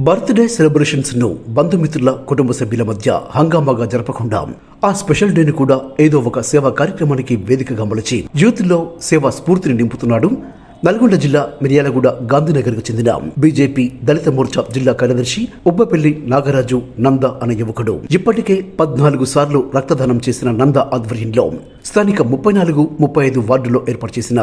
Birthday సెలబ్రేషన్స్ను బంధుమిత్రుల కుటుంబ సభ్యుల మధ్య హంగామాగా జరపకుండా ఆ స్పెషల్ డేని కూడా ఏదో ఒక సేవా కార్యక్రమానికి వేదికగా మలచి యూత్లో సేవా స్ఫూర్తిని నింపుతున్నాడు నల్గొండ జిల్లా మిర్యాలగూడ గాంధీనగర్కు చెందిన బీజేపీ దళిత మోర్చా జిల్లా కార్యదర్శి ఉబ్బపల్లి నాగరాజు నంద అనే యువకుడు. ఇప్పటికే పద్నాలుగు సార్లు రక్తదానం చేసిన నంద ఆధ్వర్యంలో స్థానిక ముప్పై నాలుగు ముప్పై ఐదు వార్డులో ఏర్పాటు చేసిన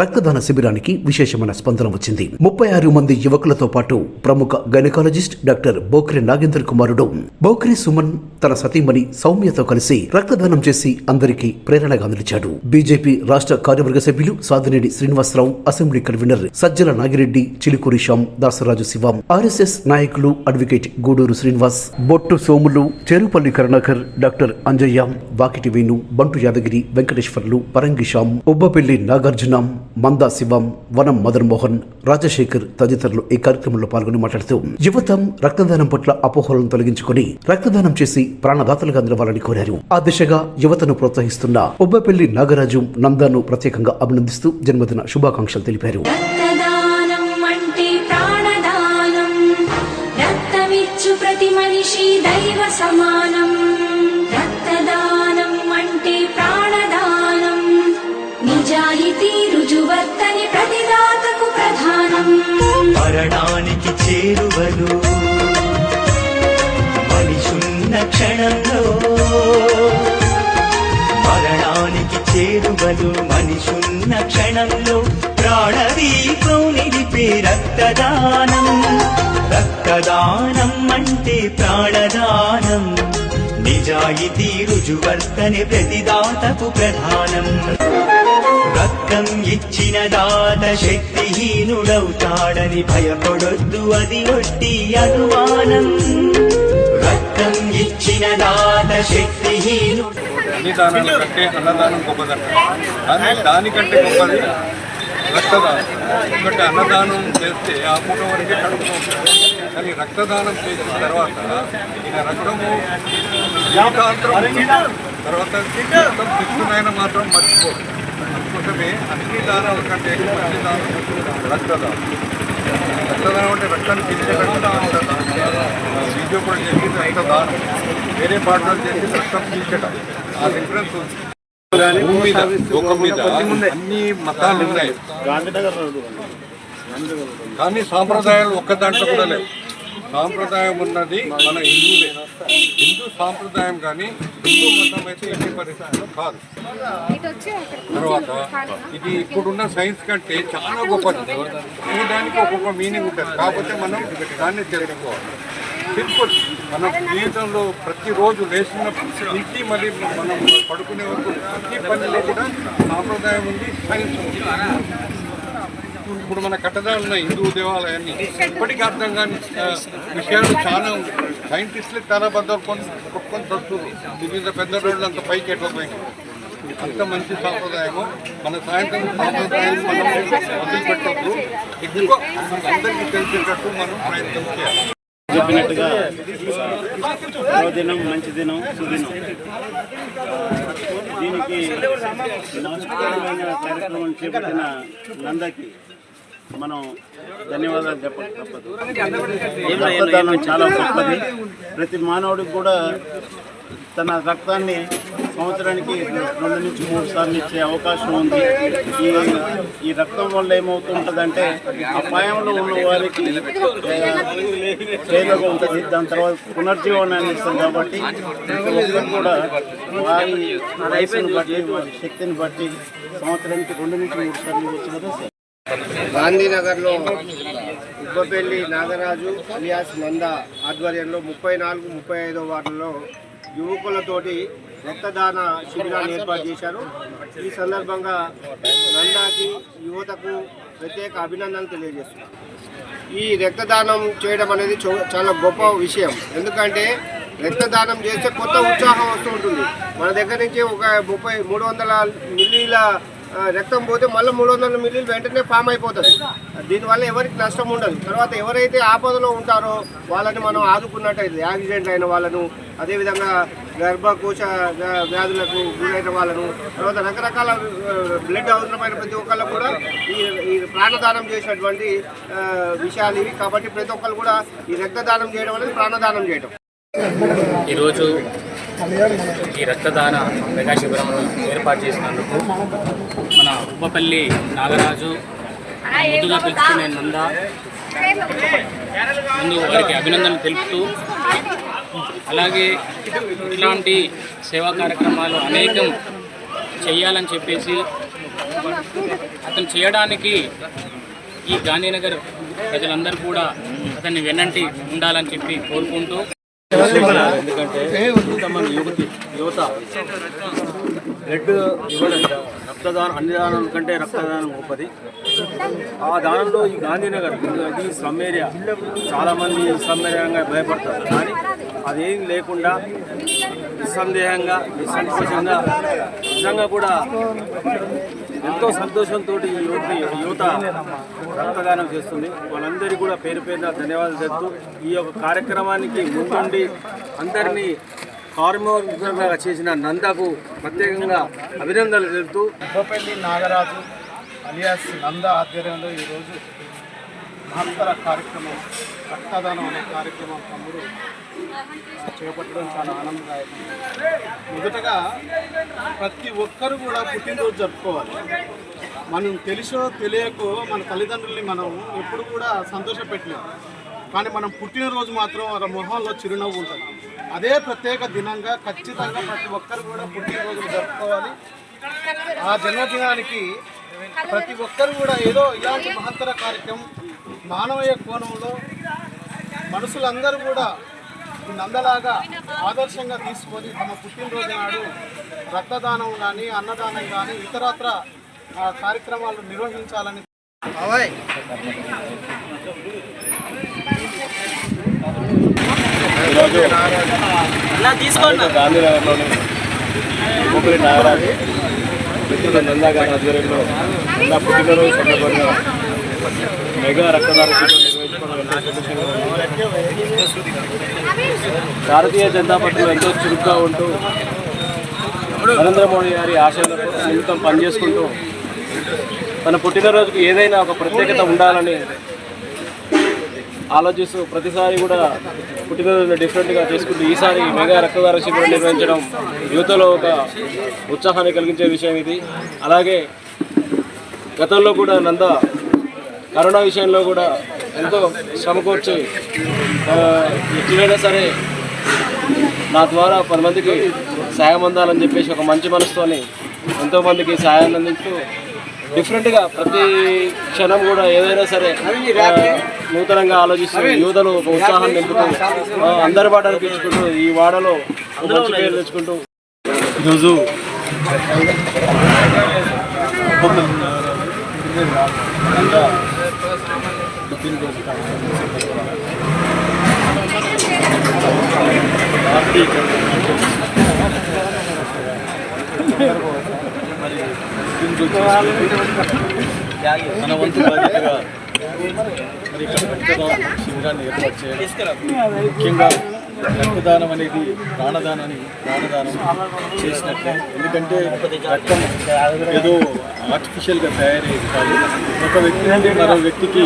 రక్తదాన శిబిరానికి విశేషమైన స్పందన వచ్చింది. ముప్పై ఆరు మంది యువకులతో పాటు ప్రముఖ గైనకాలజిస్ట్ డాక్టర్ బోక్రే నాగేంద్ర కుమారుడు బోక్రే సుమన్ తన సతీమణి సౌమ్యతో కలిసి రక్తదానం చేసి అందరికీ ప్రేరణగా నిలిచాడు. బీజేపీ రాష్ట్ర కార్యవర్గ సభ్యులు Sadineni Srinivasa Rao assembly convener Sajjala Nagireddy Chilukuri Shyam Dasaraju Shivam RSS నాయకులు అడ్వకేట్ గూడూరు శ్రీనివాస్ బొట్టు సోములు చేరుపల్లి కరుణాకర్ డాక్టర్ అంజయ్య వాకిటి వేణు బంటు యాదగిరి వెంకటేశ్వర్లు పరంగి శ్యామ్ ఉబ్బపల్లి నాగార్జున మందా శివం వనం మదన్ మోహన్ రాజశేఖర్ తదితరులు ఈ కార్యక్రమంలో పాల్గొని మాట్లాడుతూ యువతం రక్తదానం పట్ల అపోహలను తొలగించుకొని రక్తదానం చేసి ప్రాణదాతలుగా నిలవాలని కోరారు. ఆ దిశగా యువతను ప్రోత్సహిస్తున్న ఉబ్బపల్లి నాగరాజు నందాను ప్రత్యేకంగా అభినందిస్తూ జన్మదిన శుభాకాంక్షలు తెలిపారు. ప్రతి మనిషి దైవ సమానం. మరణానికి చేరువలు మనిషున్న క్షణంలో మరణానికి చేరువలు మనిషున్న క్షణంలో ప్రాణదీపం నిలిపే రక్తదానం. రక్తదానం అంటే ప్రాణదానం. నిజాయితీ రుజువర్తని ప్రతిదాతకు ప్రధానం. రక్తం ఇచ్చిన దాత శక్తిహీనుడవుతాడని భయపడొద్దు అది ఒట్టి అనుమానం. రక్తం ఇచ్చిన దాత శక్తిహీనుడు అన్ని దానాల కంటే అన్నదానం గొప్పదంట. కానీ దానికంటే గొప్పది రక్తదానం. ఎందుకంటే అన్నదానం చేస్తే ఆ పూట వరకే కడుపుతూ ఉంటుంది కానీ రక్తదానం చేసిన తర్వాత ఇక రక్తము తర్వాత రక్తం తీసుకున్న మాత్రం మర్చిపోదు అందుకోసమే అన్ని దానాల కంటే మంచి దానం రక్తదానం. రక్తదానం అంటే రక్తాన్ని పీల్చేటట్టు రక్తదానం. వీడియో కూడా చేసి రక్తదానం. వేరే పాటలు చేసి రక్తం పీల్చడం ఆ డిఫరెన్స్ ఉంది. భూమి మీద లోకం మీద అన్ని మతాలు ఉన్నాయి. కానీ సాంప్రదాయాలు ఒక్క దాంట్లో కూడా లేవు. సాంప్రదాయం ఉన్నది మన హిందువులే హిందూ సాంప్రదాయం కానీ హిందూ మతం అయితే ఎట్టి పరిస్థితుల్లో కాదు. తర్వాత ఇది ఇప్పుడున్న సైన్స్ కంటే చాలా గొప్పది. ఈ దానికి ఒక్కొక్క మీనింగ్ ఉంటుంది. కాకపోతే మనం దాన్ని తెలుసుకోవాలి. సింపుల్ మన జీవితంలో ప్రతిరోజు లేచినప్పుడు ఇంటి మళ్ళీ మనం పడుకునే వరకు ప్రతి పనిలో కూడా సాంప్రదాయం ఉంది సైన్స్ ఉంది. ఇప్పుడు మన కట్టడాలున్న హిందూ దేవాలయాన్ని. ఇప్పటికీ అర్థం కాని విషయాలు చాలా సైంటిస్టులు చాలా బద్దలు కొని కొట్టుకొని చదువుతున్నారు దీని పెద్ద రోడ్లు అంత పైకి ఎట్లపోయింది అంత మంచి సాంప్రదాయము. మన సాయంత్రం సాంప్రదాయం మనం వదిలిపెట్టద్దు. ఎక్కువ అందరికీ తెలిసేటట్టు మనం ప్రయత్నం చేయాలి. చెప్పినట్టుగా దినం మంచి దినం సుదినం. దీనికి నమస్కారమైన కార్యక్రమం చేపట్టిన నందకి మనం ధన్యవాదాలు చెప్పక తప్పదు. రక్తదానం చాలా గొప్పది. ప్రతి మానవుడికి కూడా తన రక్తాన్ని సంవత్సరానికి రెండు నుంచి మూడు సార్లు ఇచ్చే అవకాశం ఉంది. ఈ ఈ రక్తం వల్ల ఏమవుతుంటుందంటే అపాయంలో ఉన్న వారికి ప్రేమగా ఉంటుంది. దాని తర్వాత పునర్జీవనాన్ని ఇస్తుంది కాబట్టి కూడా వారి వయసును బట్టి వారి శక్తిని బట్టి సంవత్సరానికి రెండు నుంచి మూడు సార్లు వచ్చినది గాంధీనగర్లో ఉబ్బపల్లి నాగరాజు అలియాస్ నంద ఆధ్వర్యంలో ముప్పై నాలుగు ముప్పై ఐదో వార్డులో యువకులతోటి రక్తదాన శిబిరాన్ని ఏర్పాటు చేశారు. ఈ సందర్భంగా నందాకి యువతకు ప్రత్యేక అభినందనలు తెలియజేస్తున్నారు ఈ రక్తదానం చేయడం అనేది చో- చాలా గొప్ప విషయం. ఎందుకంటే రక్తదానం చేస్తే కొత్త ఉత్సాహం వస్తూ ఉంటుంది. మన దగ్గర నుంచి ఒక ముప్పై మూడు వందల మిల్లీల రక్తం పోతే మళ్ళీ మూడు వందల మిల్లీలు వెంటనే ఫామ్ అయిపోతుంది. దీనివల్ల ఎవరికి నష్టం ఉండదు. తర్వాత ఎవరైతే ఆపదలో ఉంటారో వాళ్ళని మనం ఆదుకున్నట్టయితే యాక్సిడెంట్ అయిన వాళ్ళను అదేవిధంగా గర్భకోశ వ్యాధులకు గురైన వాళ్ళను తర్వాత రకరకాల బ్లడ్ అవసరమైన ప్రతి ఒక్కళ్ళు కూడా ఈ ఈ ప్రాణదానం చేసినటువంటి విషయాలు ఇవి. కాబట్టి ప్రతి ఒక్కరు కూడా ఈ రక్తదానం చేయడం అనేది ప్రాణదానం చేయడం ఈరోజు ఈ రక్తదాన మెగా శిబిరంలో ఏర్పాటు చేసినందుకు మన ఉప్పపల్లి నాగరాజు ముందుగా పిలుచుకునే నంద ముందు వారికి అభినందనలు తెలుపుతూ అలాగే ఇట్లాంటి సేవా కార్యక్రమాలు అనేకం చేయాలని చెప్పేసి అతను చేయడానికి ఈ గాంధీనగర్ ప్రజలందరూ కూడా అతన్ని వెన్నంటి ఉండాలని చెప్పి కోరుకుంటూ ఎందుకంటే ఇంతమంది యువతి యువత. బ్లడ్ రక్తదానం అన్ని దానాల కంటే రక్తదానం గొప్పది. ఆ దానంలో ఈ గాంధీనగర్ ఇది స్లమ్ ఏరియా. చాలామంది స్లమ్ ఏరియాగా భయపడతారు. కానీ అదేం లేకుండా నిస్సందేహంగా నిస్సంతోషంగా నిజంగా కూడా ఎంతో సంతోషంతో ఈ యువతి యువత రక్తదానం చేస్తుంది. వాళ్ళందరికీ కూడా పేరు పేరున ధన్యవాదాలు చెప్తూ ఈ యొక్క కార్యక్రమానికి ముందుండి అందరినీ కార్మోగా చేసిన నందకు ప్రత్యేకంగా అభినందనలు తెలుపుతూ నాగరాజు అలియాస్ నంద ఆధ్వర్యంలో ఈరోజు మహత్తర కార్యక్రమం రక్తదానం అనే కార్యక్రమం తమ్ముడు చేపట్టడం చాలా ఆనందదాయకం. మొదటగా ప్రతి ఒక్కరు కూడా పుట్టినరోజు జరుపుకోవాలి. మనం తెలుసో తెలియకో మన తల్లిదండ్రుల్ని మనం ఎప్పుడు కూడా సంతోషపెట్టలేము కానీ మనం పుట్టినరోజు మాత్రం వాళ్ళ మొహంలో చిరునవ్వు ఉంటుంది. అదే ప్రత్యేక దినంగా ఖచ్చితంగా ప్రతి ఒక్కరు కూడా పుట్టినరోజు జరుపుకోవాలి. ఆ జన్మదినానికి ప్రతి ఒక్కరు కూడా ఏదో ఇలాంటి మహత్తర కార్యక్రమం మానవీయ కోణంలో మనుషులందరూ కూడా నందలాగా ఆదర్శంగా తీసుకొని తమ పుట్టినరోజు నాడు రక్తదానం కానీ అన్నదానం కానీ ఇతరత్ర కార్యక్రమాలు నిర్వహించాలని గాంధీనగర్లోని ముగ్గురి నాగరాజు మిత్రుడు నందా గారి ఆధ్వర్యంలో నందా పుట్టినరోజు సందర్భంగా మెగా రక్తదాన భారతీయ జనతా పార్టీలో ఎంతో చురుగ్గా ఉంటూ నరేంద్ర మోడీ గారి ఆశయాలకు నిమిత్తం పనిచేసుకుంటూ తన పుట్టినరోజుకి ఏదైనా ఒక ప్రత్యేకత ఉండాలని ఆలోచిస్తూ ప్రతిసారి కూడా పుట్టినరోజు డిఫరెంట్గా చేసుకుంటూ ఈసారి మెగా రక్తదాన శిబిరం నిర్వహించడం యువతలో ఒక ఉత్సాహాన్ని కలిగించే విషయం ఇది. అలాగే గతంలో కూడా నంద కరోనా విషయంలో కూడా ఎంతో శ్రమకూర్చి ఎట్లైనా సరే నా ద్వారా పది మందికి సాయం అందాలని చెప్పేసి ఒక మంచి మనసుతోని ఎంతోమందికి సాయాన్ని అందిస్తూ డిఫరెంట్గా ప్రతి క్షణం కూడా ఏదైనా సరే నూతనంగా ఆలోచిస్తూ యువతను ఒక ఉత్సాహం నింపుతూ అందరి మాట అనిపించుకుంటూ ఈ వాడలో ఒక మంచి పేరు తెచ్చుకుంటూ. ఈరోజు మన వంతు బాధ్యతగా మరి ఇక్కడ రక్తదాన శిబిరాన్ని ఏర్పాటు చేయడం ముఖ్యంగా రక్తదానం అనేది ప్రాణదానాన్ని ప్రాణదానం చేసినట్లే. ఎందుకంటే రక్తం ఏదో ఆర్టిఫిషియల్గా తయారయ్యేది కాదు. ఒక వ్యక్తి నుండి మరో వ్యక్తికి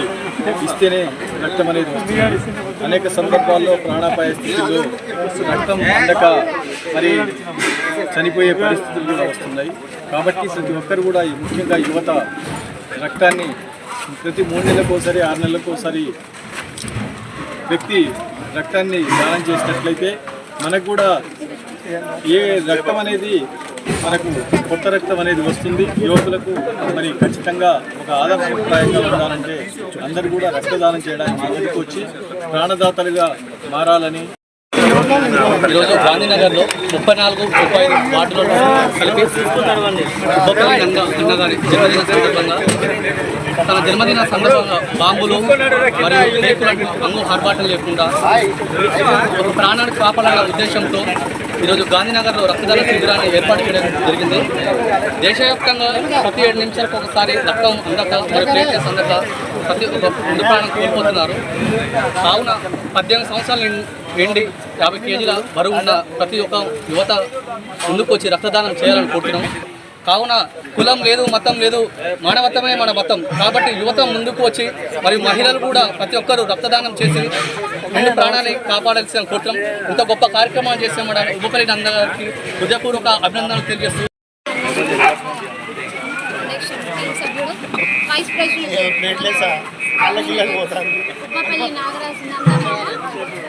ఇస్తేనే రక్తం అనేది వస్తుంది. అనేక సందర్భాల్లో ప్రాణాపాయ స్థితిలో రక్తం అందక మరి చనిపోయే పరిస్థితులు కూడా వస్తున్నాయి. కాబట్టి ప్రతి ఒక్కరు కూడా ఈ ముఖ్యంగా యువత రక్తాన్ని ప్రతి మూడు నెలలకు ఒకసారి ఆరు నెలలకు ఒకసారి వ్యక్తి రక్తాన్ని దానం చేసినట్లయితే మనకు కూడా ఏ రక్తం అనేది మనకు కొత్త రక్తం అనేది వస్తుంది. యువకులకు మరి ఖచ్చితంగా ఒక ఆదర్శప్రాయంగా ఉండాలంటే అందరూ కూడా రక్తదానం చేయడానికి ముందుకు వచ్చి ప్రాణదాతలుగా మారాలని ఈరోజు గాంధీనగర్లో ముప్పై నాలుగు ముప్పై ఐదు వార్డులలో కలిపి నంద అన్నగారి జన్మదిన సందర్భంగా తన జన్మదిన సందర్భంగా బాంబులు మరియు కేకులకు అంగు ఆర్భాటం లేకుండా ఒక ప్రాణాన్ని కాపాడాలన్న ఉద్దేశంతో ఈరోజు గాంధీనగర్లో రక్తదాన శిబిరాన్ని ఏర్పాటు చేయడం జరిగింది. దేశవ్యాప్తంగా ప్రతి ఏడు నిమిషాలకు ఒకసారి రక్తం అందక మరియు ప్లేట్లెస్ అందక ప్రతి ఒక్క ముందు ప్రాణం కోల్పోతున్నారు. కావున పద్దెనిమిది సంవత్సరాలు నిండి యాభై కేజీల బరువు ఉన్న ప్రతి ఒక్క యువత ముందుకు వచ్చి రక్తదానం చేయాలని కోరుతున్నాం. కావున కులం లేదు మతం లేదు మానవత్వమే మన మతం. కాబట్టి యువత ముందుకు వచ్చి మరియు మహిళలు కూడా ప్రతి ఒక్కరూ రక్తదానం చేసి రెండు ప్రాణాన్ని కాపాడాల్సిన కోరుతున్నాం ఇంత గొప్ప కార్యక్రమాలు చేసే మన ఉపకరి నంద గారికి హృదయపూర్వక అభినందనలు తెలియజేస్తూ వైస్ ప్రెసిడెంట్ నందమామ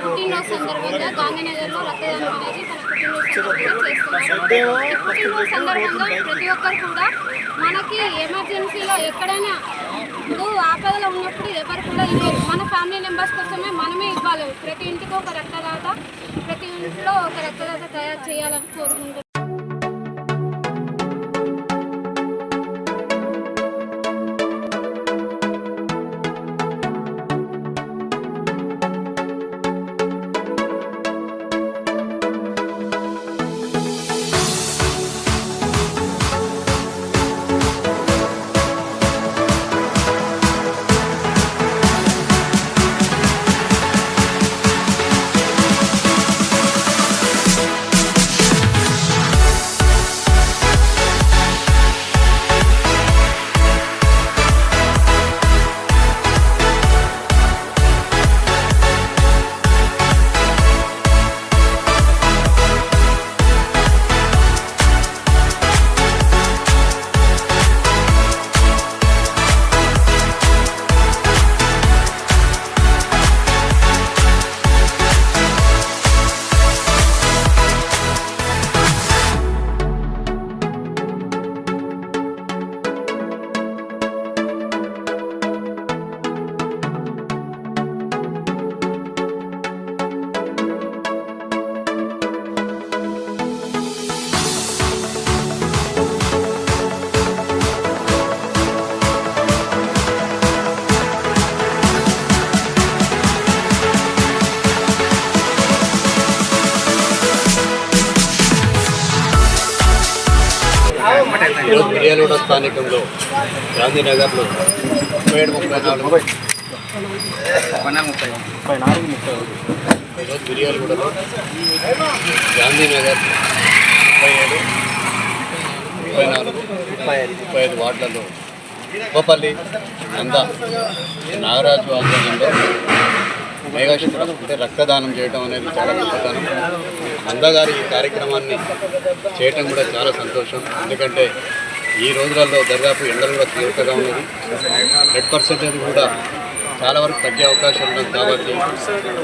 పుట్టినరోజు సందర్భంగా గాంధీనగర్లో రక్తదానం అనేది మన పుట్టినరోజు సందర్భంగా చేస్తున్నారు. ఈ పుట్టినరోజు సందర్భంగా ప్రతి ఒక్కరు కూడా మనకి ఎమర్జెన్సీలో ఎక్కడైనా ఇప్పుడు ఆపదలో ఉన్నప్పుడు ఎవరు కూడా ఇవ్వరు. మన ఫ్యామిలీ మెంబర్స్ కోసమే మనమే ఇవ్వాలి. ప్రతి ఇంటికి ఒక రక్తదాత ప్రతి ఇంట్లో ఒక రక్తదాత తయారు చేయాలని కోరుకుంటున్నాం. స్థానికంలో గాంధీనగర్లో ముప్పై ఏడు ముప్పై నాలుగు. ముప్పై నాలుగు ముప్పై ఈరోజు మిర్యాలగూడలో గాంధీనగర్ ముప్పై ఏడు ముప్పై నాలుగు ముప్పై ఐదు ముప్పై ఐదు వార్డులలో ఉప్పపల్లి నంద నాగరాజు ఆధ్వర్యంలో మేఘాశుభ్రం అంటే రక్తదానం చేయడం అనేది చాలా గొప్పతనం. నందగారి ఈ కార్యక్రమాన్ని చేయటం కూడా చాలా సంతోషం. ఎందుకంటే ఈ రోజులలో దర్దాపు ఎండలు కూడా తీవ్రతగా ఉన్నది. రెడ్ పర్సెంటేజ్ కూడా చాలా వరకు తగ్గే అవకాశం ఉన్నది కాబట్టి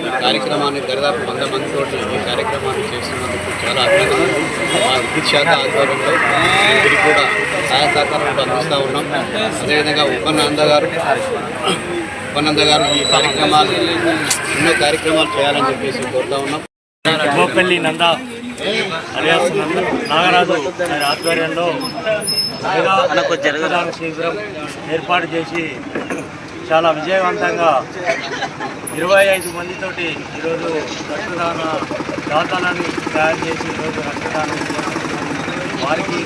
ఈ కార్యక్రమాన్ని దర్దాపు వంద మందితో ఈ కార్యక్రమాన్ని చేస్తున్నందుకు చాలా అభినందనలు. మా విద్యుత్ శాఖ ఆధ్వర్యంలో వీరికి కూడా సహాయ సహకారం కూడా అందిస్తూ ఉన్నాం. అదేవిధంగా ఉపనంద గారు ఉపనంద గారు ఈ కార్యక్రమాలు ఎన్నో కార్యక్రమాలు చేయాలని చెప్పేసి కోరుతా ఉన్నాం. గోపల్లి అలియాస్ నాగరాజు గారి ఆధ్వర్యంలో రక్తదాన శిబిరం ఏర్పాటు చేసి చాలా విజయవంతంగా ఇరవై ఐదు మందితోటి ఈరోజు రక్తదాన దాతలను తయారు చేసి ఈరోజు రక్తదానం. వారికి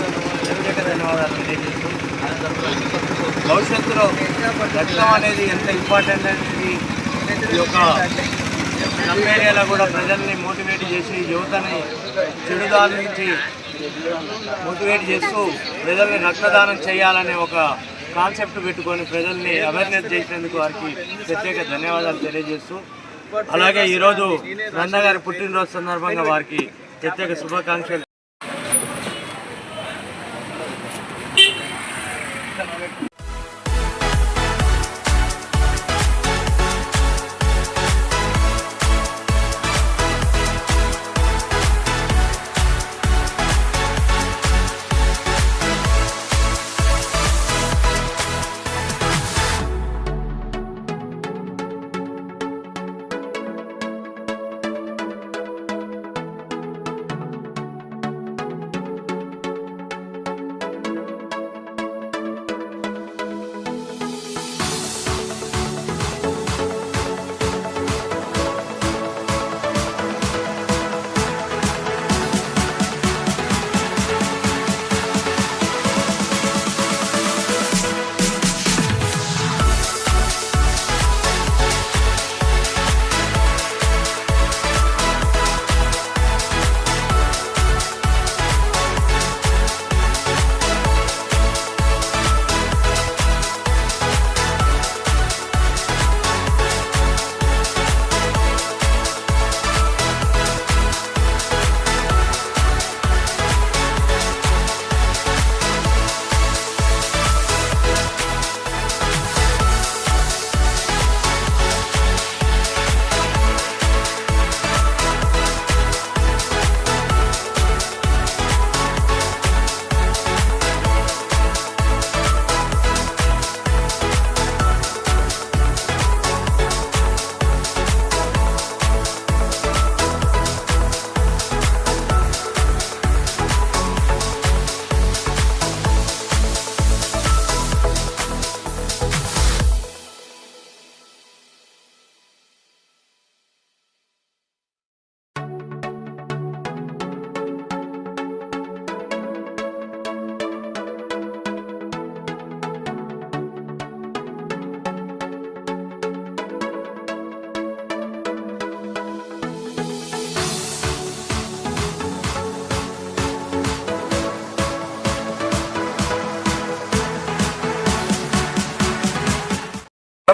ప్రత్యేక ధన్యవాదాలు తెలియజేస్తూ భవిష్యత్తులో రక్తం అనేది ఎంత ఇంపార్టెంట్ అనేది ఈ యొక్క నమ్మేరియాలో కూడా ప్రజల్ని మోటివేట్ చేసి యువతని చెడుదారి నుంచి మోటివేట్ చేస్తూ ప్రజల్ని రక్తదానం చేయాలనే ఒక కాన్సెప్ట్ పెట్టుకొని ప్రజల్ని అవేర్నెస్ చేసినందుకు వారికి ప్రత్యేక ధన్యవాదాలు తెలియజేస్తూ అలాగే ఈరోజు నందగారి పుట్టినరోజు సందర్భంగా వారికి ప్రత్యేక శుభాకాంక్షలు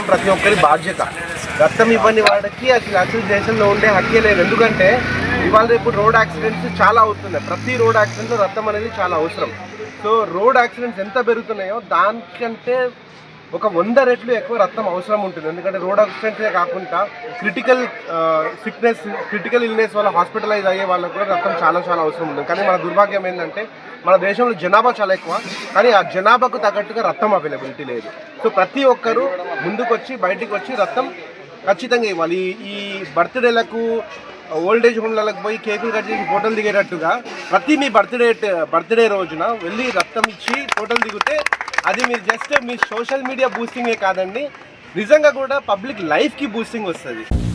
ప్రతి ఒక్కరి బాధ్యత. రక్తం ఇవ్వని వాడికి అసలు అసలు దేశంలో ఉండే హక్కే లేదు. ఎందుకంటే ఇవాళ రేపు రోడ్ యాక్సిడెంట్స్ చాలా అవుతున్నాయి. ప్రతి రోడ్ యాక్సిడెంట్లో రక్తం అనేది చాలా అవసరం. సో రోడ్ యాక్సిడెంట్స్ ఎంత పెరుగుతున్నాయో దానికంటే ఒక వంద రెట్లు ఎక్కువ రక్తం అవసరం ఉంటుంది. ఎందుకంటే రోడ్ యాక్సిడెంట్సే కాకుండా క్రిటికల్ సిక్నెస్ క్రిటికల్ ఇల్నెస్ వల్ల హాస్పిటలైజ్ అయ్యే వాళ్ళకు కూడా రక్తం చాలా చాలా అవసరం ఉంటుంది. కానీ మన దుర్భాగ్యం ఏంటంటే మన దేశంలో జనాభా చాలా ఎక్కువ కానీ ఆ జనాభాకు తగ్గట్టుగా రక్తం అవైలబిలిటీ లేదు. సో ప్రతి ఒక్కరూ ముందుకొచ్చి బయటికి వచ్చి రక్తం ఖచ్చితంగా ఇవ్వాలి. ఈ- బర్త్డేలకు బర్త్డేలకు ఓల్డేజ్ హోమ్లకు పోయి కేకులు కట్ చేసి ఫోటోలు దిగేటట్టుగా ప్రతి మీ బర్త్డే బర్త్డే రోజున వెళ్ళి రక్తం ఇచ్చి ఫోటోలు దిగితే అది మీరు జస్ట్ మీ సోషల్ మీడియా బూస్టింగే కాదండి. నిజంగా కూడా పబ్లిక్ లైఫ్కి బూస్టింగ్ వస్తుంది.